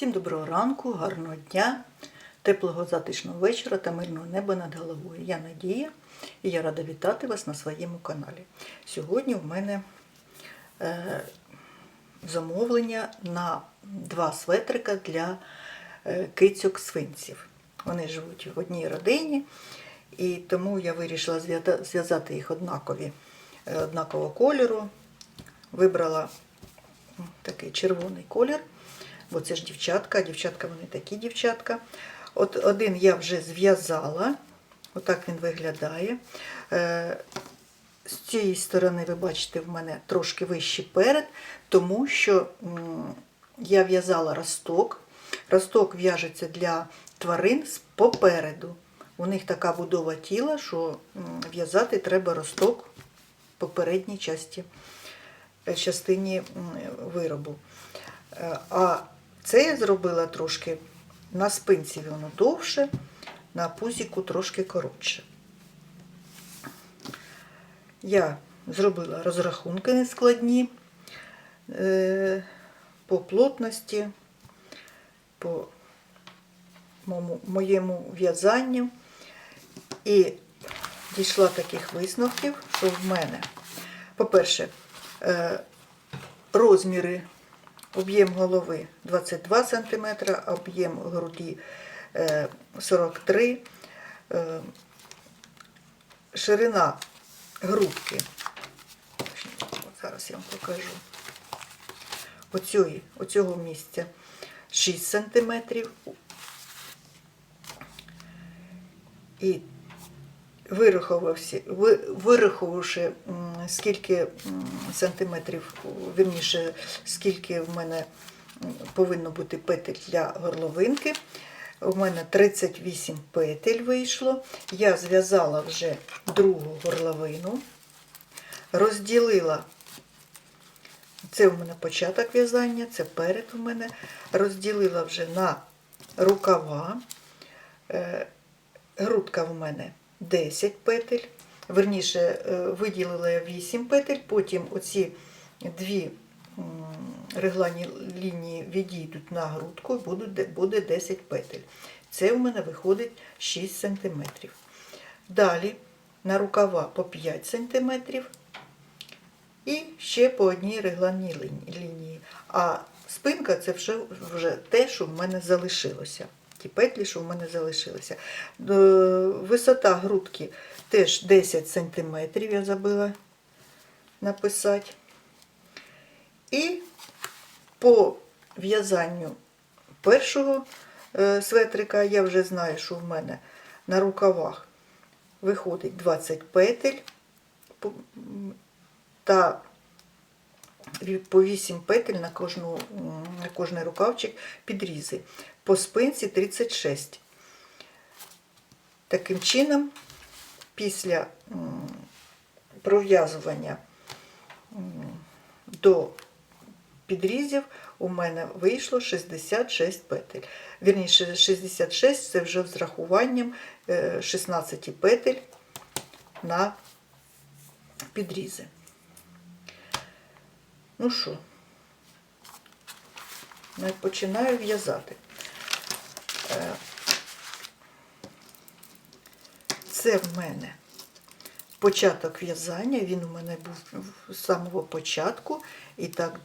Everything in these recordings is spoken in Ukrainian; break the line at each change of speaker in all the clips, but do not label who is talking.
Всім доброго ранку, гарного дня, теплого затишного вечора та мирного неба над головою. Я Надія і я рада вітати вас на своєму каналі. Сьогодні в мене е, замовлення на два светрика для е, кицьок свинців. Вони живуть в одній родині, і тому я вирішила зв'язати їх однакові, е, однакового кольору. Вибрала такий червоний колір, бо це ж дівчатка, а дівчатка вони такі дівчатка. От один я вже зв'язала, отак він виглядає. Е, З цієї сторони, ви бачите, в мене трошки вищий перед, тому що я в'язала росток. Росток в'яжеться для тварин попереду. У них така будова тіла, що в'язати треба росток в попередній часті е, частині виробу. Е, А це я зробила трошки на спинці воно довше, на пузіку трошки коротше. Я зробила розрахунки нескладні е, по плотності, по моєму, в'язанню. І дійшла таких висновків, що в мене, по-перше, е, розміри, об'єм голови 22 см, об'єм груді е, 43 е, ширина грудки. Зараз я вам покажу. Оцього, оцього місця 6 см. І вирахувався, ви- вирахувавши, скільки сантиметрів, вірніше, скільки в мене повинно бути петель для горловинки. У мене 38 петель вийшло. Я зв'язала вже другу горловину, розділила. Це у мене початок в'язання, це перед у мене. Розділила вже на рукава. Е, Грудка в мене 10 петель. Верніше, е, виділила я 8 петель, потім оці дві реглані лінії відійдуть на грудку і буде 10 петель. Це у мене виходить 6 см. Далі на рукава по 5 см і ще по одній регланній лінії. А спинка це вже те, що в мене залишилося. Ті петлі, що в мене залишилися. Висота грудки теж 10 см, я забула написати. І по в'язанню першого е, светрика я вже знаю, що в мене на рукавах виходить 20 петель та по 8 петель на, кожну, на кожний рукавчик підрізи. По спинці 36. Таким чином, після пров'язування до підрізів у мене вийшло 66 петель. Вірніше, 66 це вже з рахуванням е, 16 петель на підрізи. Ну що, я починаю в'язати. Е, Це в мене початок в'язання, він у мене був з самого початку, і так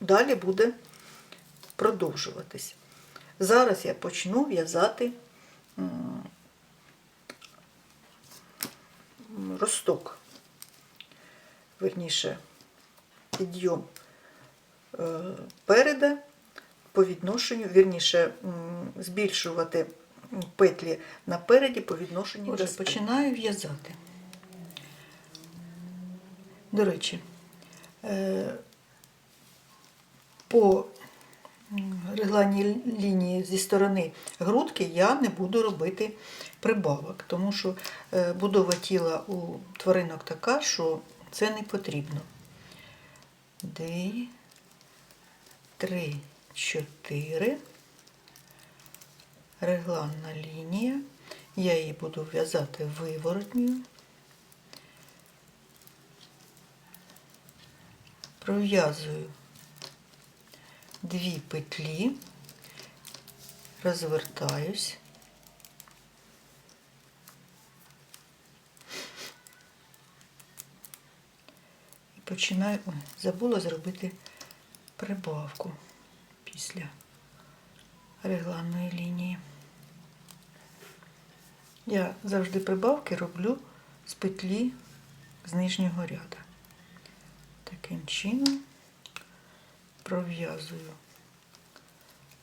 далі буде продовжуватись. Зараз я почну в'язати росток, верніше, підйом е, переда по відношенню, вірніше, збільшувати петлі напереді по відношенню. Отже, починаю в'язати. До речі, е, по м, регланній лінії зі сторони грудки я не буду робити прибавок, тому що е, будова тіла у тваринок така, що це не потрібно. Дві, три, чотири. Регланна лінія. Я її буду в'язати виворотньою. Пров'язую дві петлі розвертаюсь. Починаю. Ой, забула зробити прибавку після регланної лінії. Я завжди прибавки роблю з петлі з нижнього ряду. Таким чином пров'язую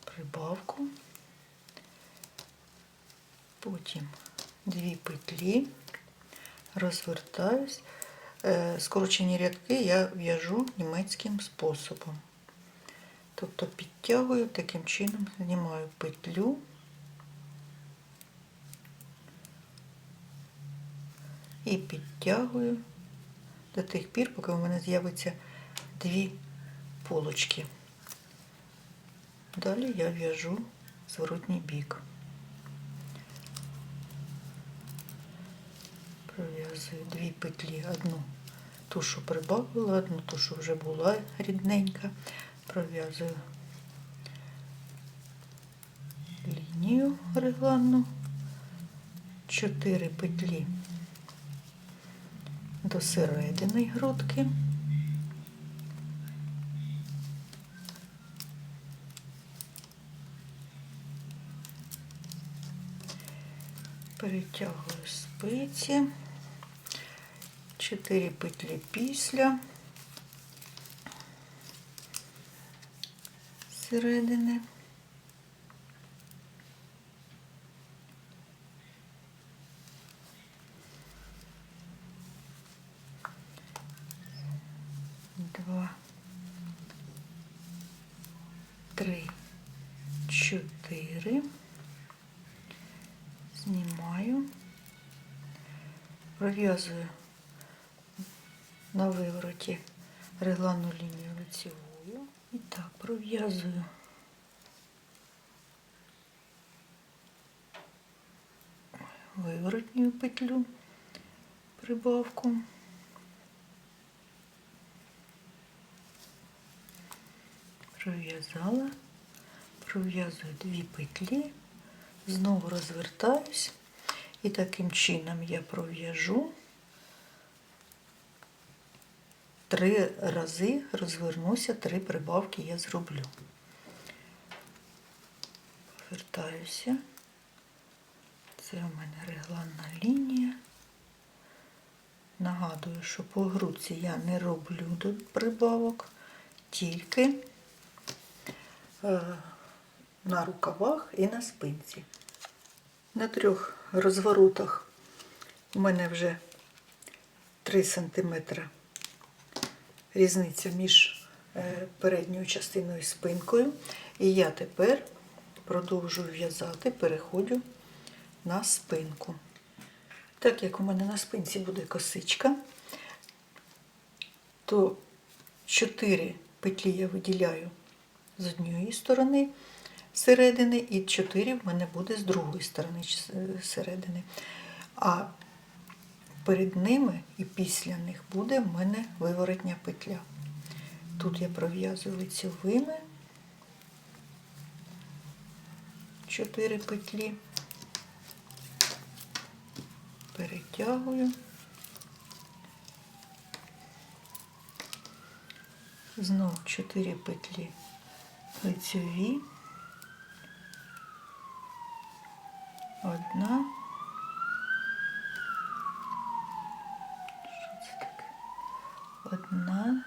прибавку, потім дві петлі, розвертаюсь. Е, Скорочені рядки я в'яжу німецьким способом. Тобто підтягую, таким чином знімаю петлю. І підтягую до тих пір, поки у мене з'явиться дві полочки. Далі я в'яжу зворотній бік. Пров'язую дві петлі, одну ту, що прибавила, одну ту, що вже була рідненька. Пров'язую лінію регланну, чотири петлі до середини грудки. Перетягую спиці, 4 петлі після. Середини. Два, три, чотири. Знімаю, пров'язую на вивороті регланну лінію лицевою. І так, пров'язую. Виворотню петлю, прибавку. Пров'язала, пров'язую дві петлі, знову розвертаюсь і таким чином я пров'яжу три рази, розвернуся, три прибавки я зроблю. Повертаюся. Це у мене регланна лінія. Нагадую, що по грудці я не роблю до прибавок, тільки е, на рукавах і на спинці. На трьох розворотах у мене вже 3 см різниця між е, передньою частиною і спинкою. І я тепер продовжую в'язати, переходжу на спинку. Так як у мене на спинці буде косичка, то 4 петлі я виділяю з однієї сторони середини, і 4 в мене буде з другої сторони середини. А перед ними і після них буде в мене виворотня петля. Тут я пров'язую лицьовими 4 петлі, перетягую. Знов 4 петлі лицьові. Одна. Що це таке? Одна,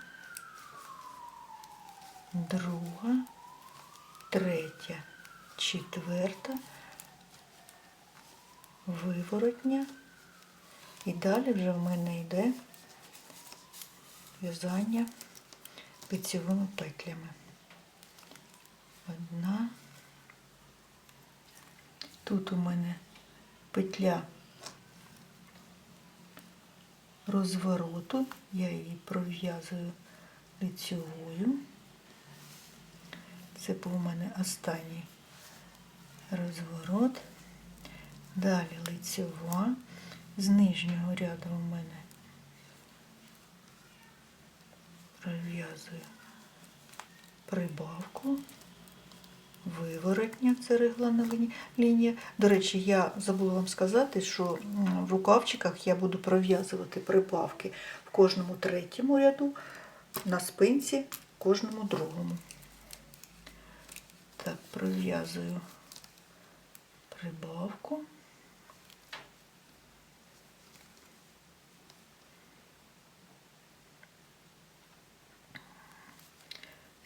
друга, третя, четверта, виворотня. І далі вже в мене йде в'язання лицевими петлями. Одна. Тут у мене петля розвороту, я її пров'язую лицевою. Це був у мене останній розворот. Далі лицева. З нижнього ряду у мене пров'язую прибавку виворотня, це реглана лінія. До речі, я забула вам сказати, що в рукавчиках я буду пров'язувати прибавки в кожному третьому ряду, на спинці в кожному другому. Так, пров'язую прибавку.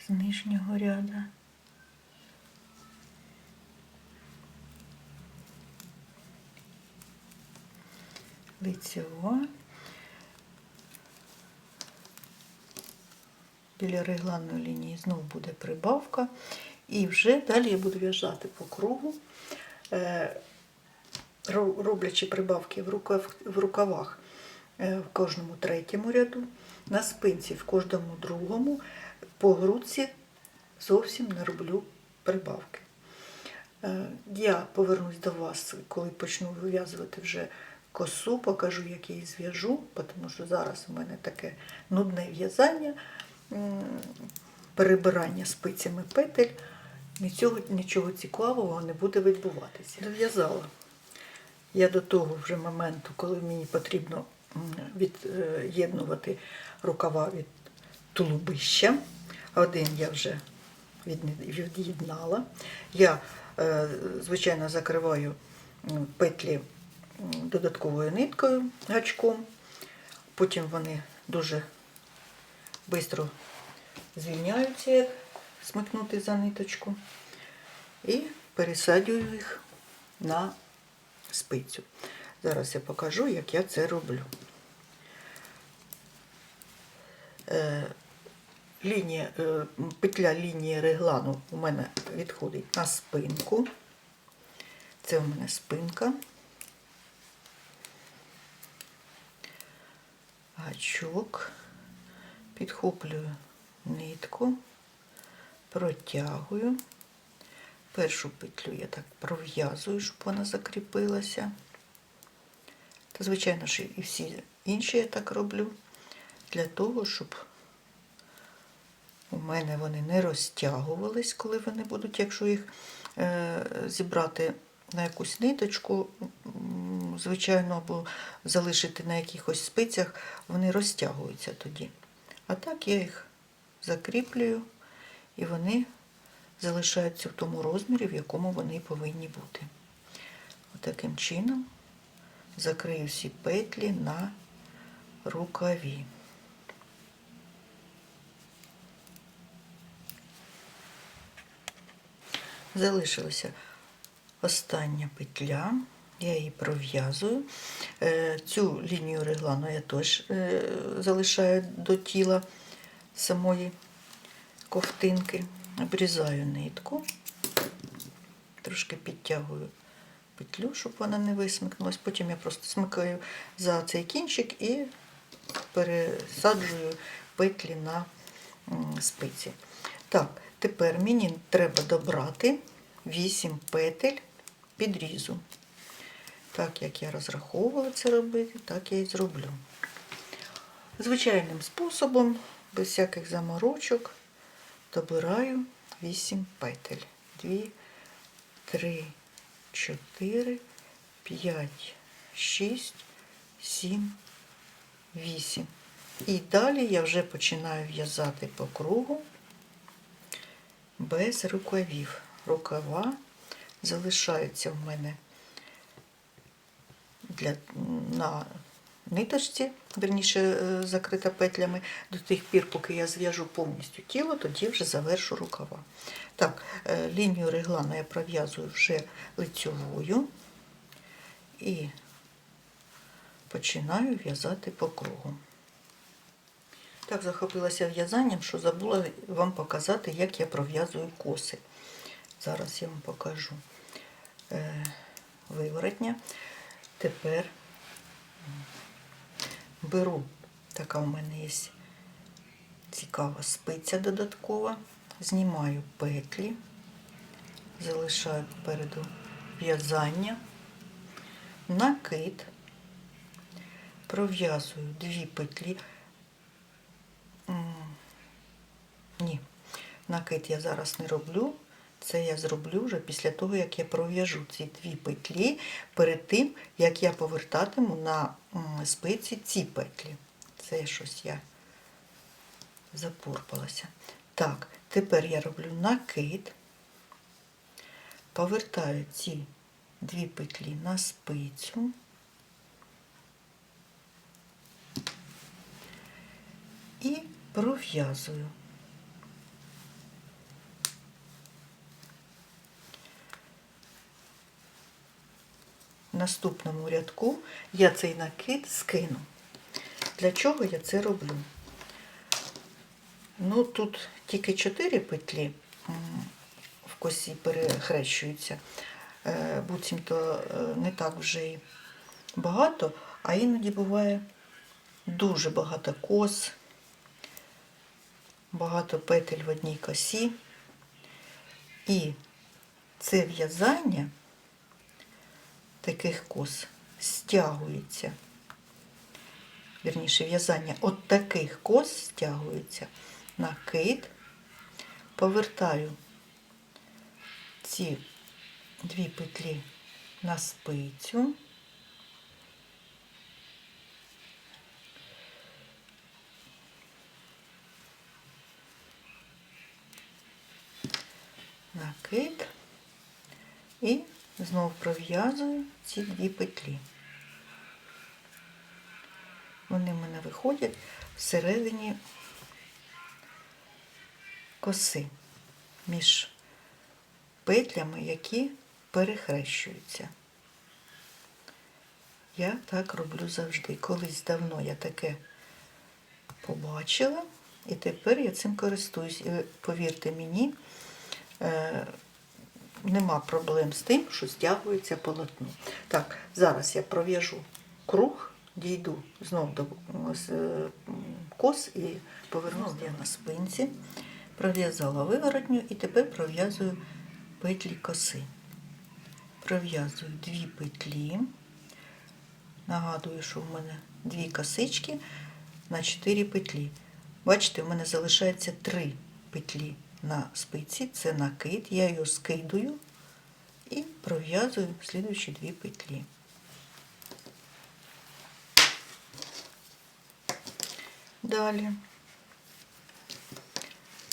З нижнього ряду. Лицева. Біля регланної лінії знову буде прибавка. І вже далі я буду в'яжати по кругу, е, роблячи прибавки в, рукавах е, в кожному третьому ряду, на спинці в кожному другому, по грудці зовсім не роблю прибавки. Е, Я повернусь до вас, коли почну вив'язувати вже косу, покажу, як її зв'яжу, тому що зараз у мене таке нудне в'язання, перебирання спицями петель. Нічого, нічого цікавого не буде відбуватися. Дов'язала. Я до того вже моменту, коли мені потрібно від'єднувати рукава від тулубища. Один я вже від'єднала. Я, е, звичайно, закриваю петлі додатковою ниткою гачком. Потім вони дуже швидко звільняються, як смикнути за ниточку. І пересаджую їх на спицю. Зараз я покажу, як я це роблю. Е, лінія, е, петля лінії реглану у мене відходить на спинку. Це у мене спинка. Гачок. Підхоплюю нитку, протягую. Першу петлю я так пров'язую, щоб вона закріпилася. Та, звичайно ж, і всі інші я так роблю, для того, щоб у мене вони не розтягувались, коли вони будуть, якщо їх е, зібрати на якусь ниточку, звичайно, або залишити на якихось спицях, вони розтягуються тоді. А так я їх закріплюю, і вони залишаються в тому розмірі, в якому вони повинні бути. Отаким чином закрию всі петлі на рукаві. Залишилася остання петля, я її пров'язую. Е, Цю лінію реглану я теж е, залишаю до тіла самої ковтинки. Обрізаю нитку, трошки підтягую петлю, щоб вона не висмикнулась. Потім я просто смикаю за цей кінчик і пересаджую петлі на спиці. Так, тепер мені треба добрати 8 петель підрізу. Так як я розраховувала це робити, так я і зроблю. Звичайним способом, без всяких заморочок, добираю 8 петель. 2, 3, 4, 5, 6, 7, 8. І далі я вже починаю в'язати по кругу без рукавів. Рукава залишаються в мене для, на ниточці, верніше е, закрита петлями, до тих пір, поки я зв'яжу повністю тіло, тоді вже завершу рукава. Так, е, лінію реглана я пров'язую вже лицьовою і починаю в'язати по кругу. Так захопилася в'язанням, що забула вам показати, як я пров'язую коси. Зараз я вам покажу е, виворотня. Тепер беру, така у мене є цікава спиця додаткова, знімаю петлі, залишаю попереду в'язання, накид, пров'язую дві петлі. Ні, накид я зараз не роблю. Це я зроблю вже після того, як я пров'яжу ці дві петлі перед тим, як я повертатиму на спиці ці петлі. Це щось я запорпалася. Так, тепер я роблю накид, повертаю ці дві петлі на спицю. І пров'язую. Наступному рядку я цей накид скину. Для чого я це роблю? Ну, тут тільки 4 петлі в косі перехрещуються. Е, Буцімто е, не так вже й багато, а іноді буває дуже багато кос, багато петель в одній косі. І це в'язання таких кос стягується. Вірніше, в'язання от таких кос стягується накид, повертаю ці дві петлі на спицю. Накид і знову пров'язую ці дві петлі. Вони в мене виходять всередині коси між петлями, які перехрещуються. Я так роблю завжди. Колись давно я таке побачила, і тепер я цим користуюсь. І повірте мені, е, нема проблем з тим, що стягується полотно. Так, зараз я пров'яжу круг, дійду знов до кос і повернусь я на спинці, пров'язала виворотню і тепер пров'язую петлі коси. Пров'язую дві петлі. Нагадую, що в мене дві косички на 4 петлі. Бачите, в мене залишається 3 петлі на спиці, це накид, я його скидую і пров'язую слідуючі дві петлі. Далі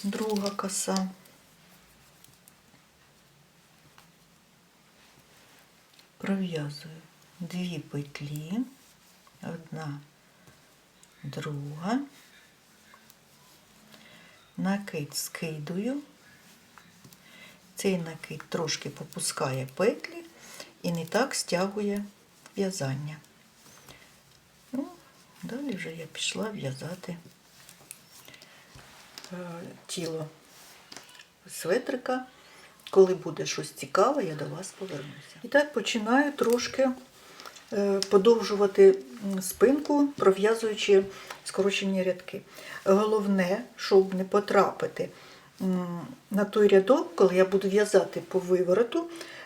друга коса. Пров'язую дві петлі, одна, друга, накид скидую. Цей накид трошки попускає петлі і не так стягує в'язання. Ну, далі вже я пішла в'язати е, тіло светрика. Коли буде щось цікаве, я до вас повернуся. І так починаю трошки подовжувати спинку, пров'язуючи скорочені рядки. Головне, щоб не потрапити на той рядок, коли я буду в'язати по вивороту,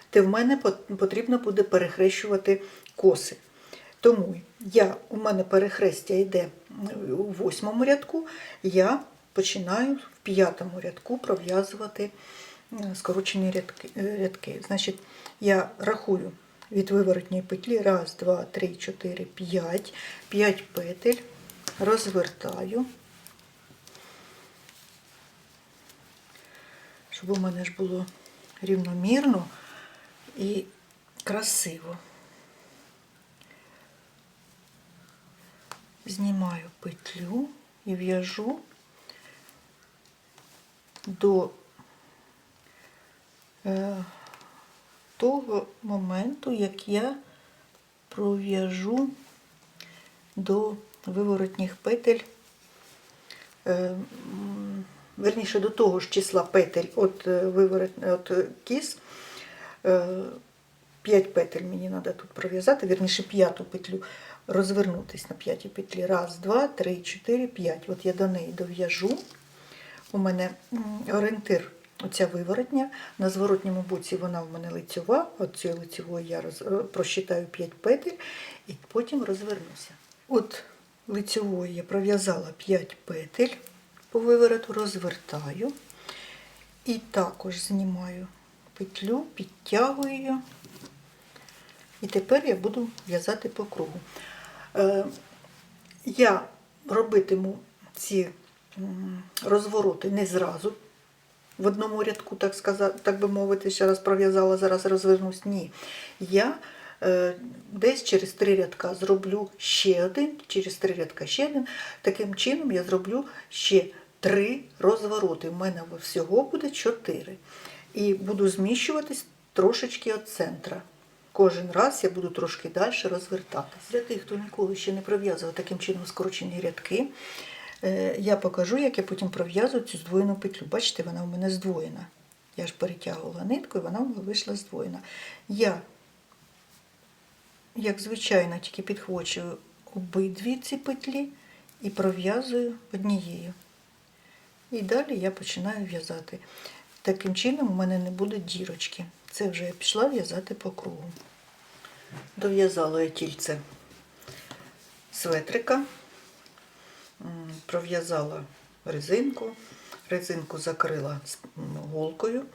то в мене потрібно буде перехрещувати коси. Тому я, у мене перехрестя йде у восьмому рядку, я починаю в п'ятому рядку пров'язувати е, скорочені е, рядки. Значить, я рахую від виворотньої петлі. Раз, два, три, чотири, п'ять, п'ять петель, розвертаю, щоб у мене ж було рівномірно і красиво. Знімаю петлю і в'яжу до е, того моменту, як я пров'яжу до виворотніх петель, е, верніше до того ж числа петель от, е, виворот, от е, кіс. Е, 5 петель мені треба тут пров'язати, вірніше п'яту петлю розвернутись на п'ятій петлі. Раз, два, три, чотири, п'ять. От я до неї дов'яжу. У мене орієнтир оця виворотня. На зворотньому боці вона в мене лицьова. От цією я роз, е, просчитаю 5 петель і потім розвернуся. От лицьовою я пров'язала 5 петель по вивороту, розвертаю. І також знімаю петлю, підтягую її. І тепер я буду в'язати по кругу. Е, я робитиму ці розвороти не зразу. В одному рядку, так сказати, так би мовити, ще раз пров'язала, зараз розвернусь. Ні. Я е, десь через три рядка зроблю ще один, через три рядка ще один. Таким чином я зроблю ще три розвороти. У мене всього буде чотири. І буду зміщуватись трошечки від центра. Кожен раз я буду трошки далі розвертатись. Для тих, хто ніколи ще не пров'язував таким чином скорочені рядки, я покажу, як я потім пров'язую цю здвоєну петлю. Бачите, вона у мене здвоєна. Я ж перетягувала нитку, і вона у мене вийшла здвоєна. Я, як звичайно, тільки підхвачую обидві ці петлі і пров'язую однією. І далі я починаю в'язати. Таким чином у мене не буде дірочки. Це вже я пішла в'язати по кругу. Дов'язала я тільце светрика, пров'язала резинку, резинку закрила голкою.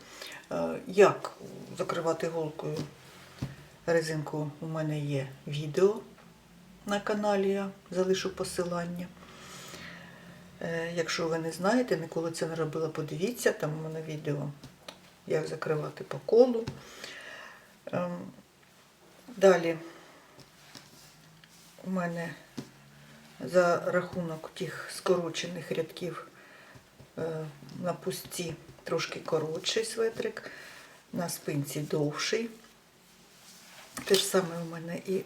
Е, Як закривати голкою резинку у мене є відео на каналі, я залишу посилання. Е, Якщо ви не знаєте, ніколи це не робила, подивіться, там у мене відео, як закривати по колу. Ем, Далі у мене за рахунок тих скорочених рядків е, на пусті трошки коротший светрик, на спинці довший. Те ж саме у мене і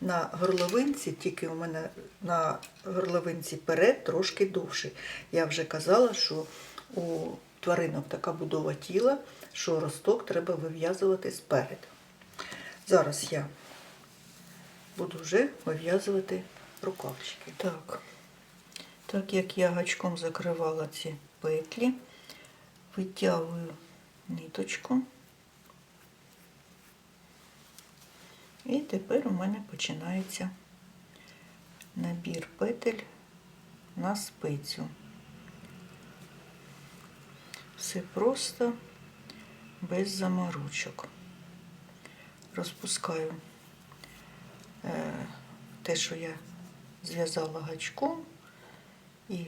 на горловинці, тільки у мене на горловинці перед трошки довший. Я вже казала, що у тваринок така будова тіла, що росток треба вив'язувати спереду. Зараз я буду вже вив'язувати рукавчики. Так, так як я гачком закривала ці петлі, витягую ниточку. І тепер у мене починається набір петель на спицю. Все просто без заморочок. Розпускаю е, те, що я зв'язала гачком, і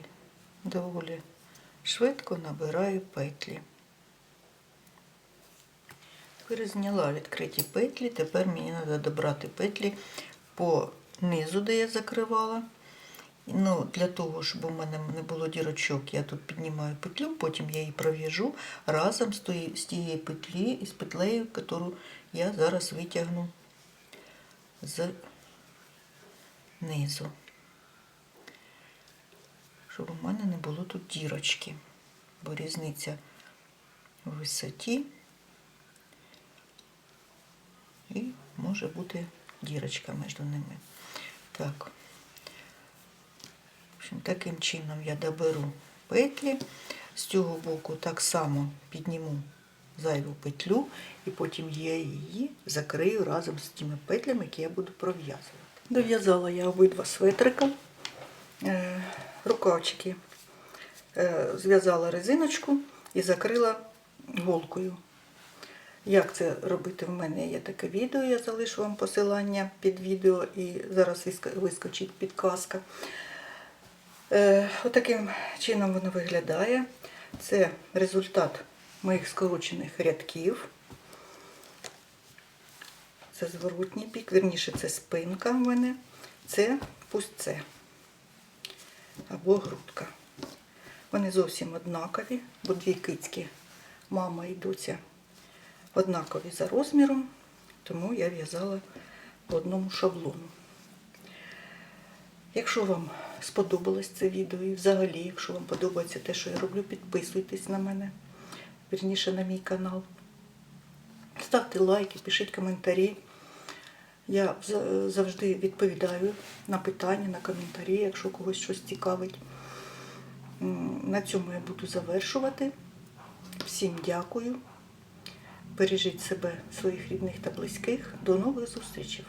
доволі швидко набираю петлі. Тепер зняла відкриті петлі, тепер мені треба добрати петлі по низу, де я закривала. Ну, Для того, щоб у мене не було дірочок, я тут піднімаю петлю, потім я її пров'яжу разом з тією петлі і з петлею, яку я зараз витягну з низу. Щоб у мене не було тут дірочки, бо різниця в висоті і може бути дірочка між ними. Так. В общем, таким чином я доберу петлі. З цього боку так само підніму зайву петлю, і потім я її закрию разом з тими петлями, які я буду пров'язувати. Дов'язала я обидва светрика, е, рукавчики, е, зв'язала резиночку і закрила голкою. Як це робити в мене є таке відео, я залишу вам посилання під відео і зараз вискочить підказка. Е, отаким чином воно виглядає. Це результат моїх скорочених рядків. Це зворотній бік, вірніше, це спинка в мене, це пустце або грудка. Вони зовсім однакові, бо дві кицькі, мама і доця, однакові за розміром, тому я в'язала по одному шаблону. Якщо вам сподобалось це відео і взагалі, якщо вам подобається те, що я роблю, підписуйтесь на мене, вірніше на мій канал. Ставте лайки, пишіть коментарі. Я завжди відповідаю на питання, на коментарі, якщо когось щось цікавить. На цьому я буду завершувати. Всім дякую. Бережіть себе, своїх рідних та близьких. До нових зустрічей!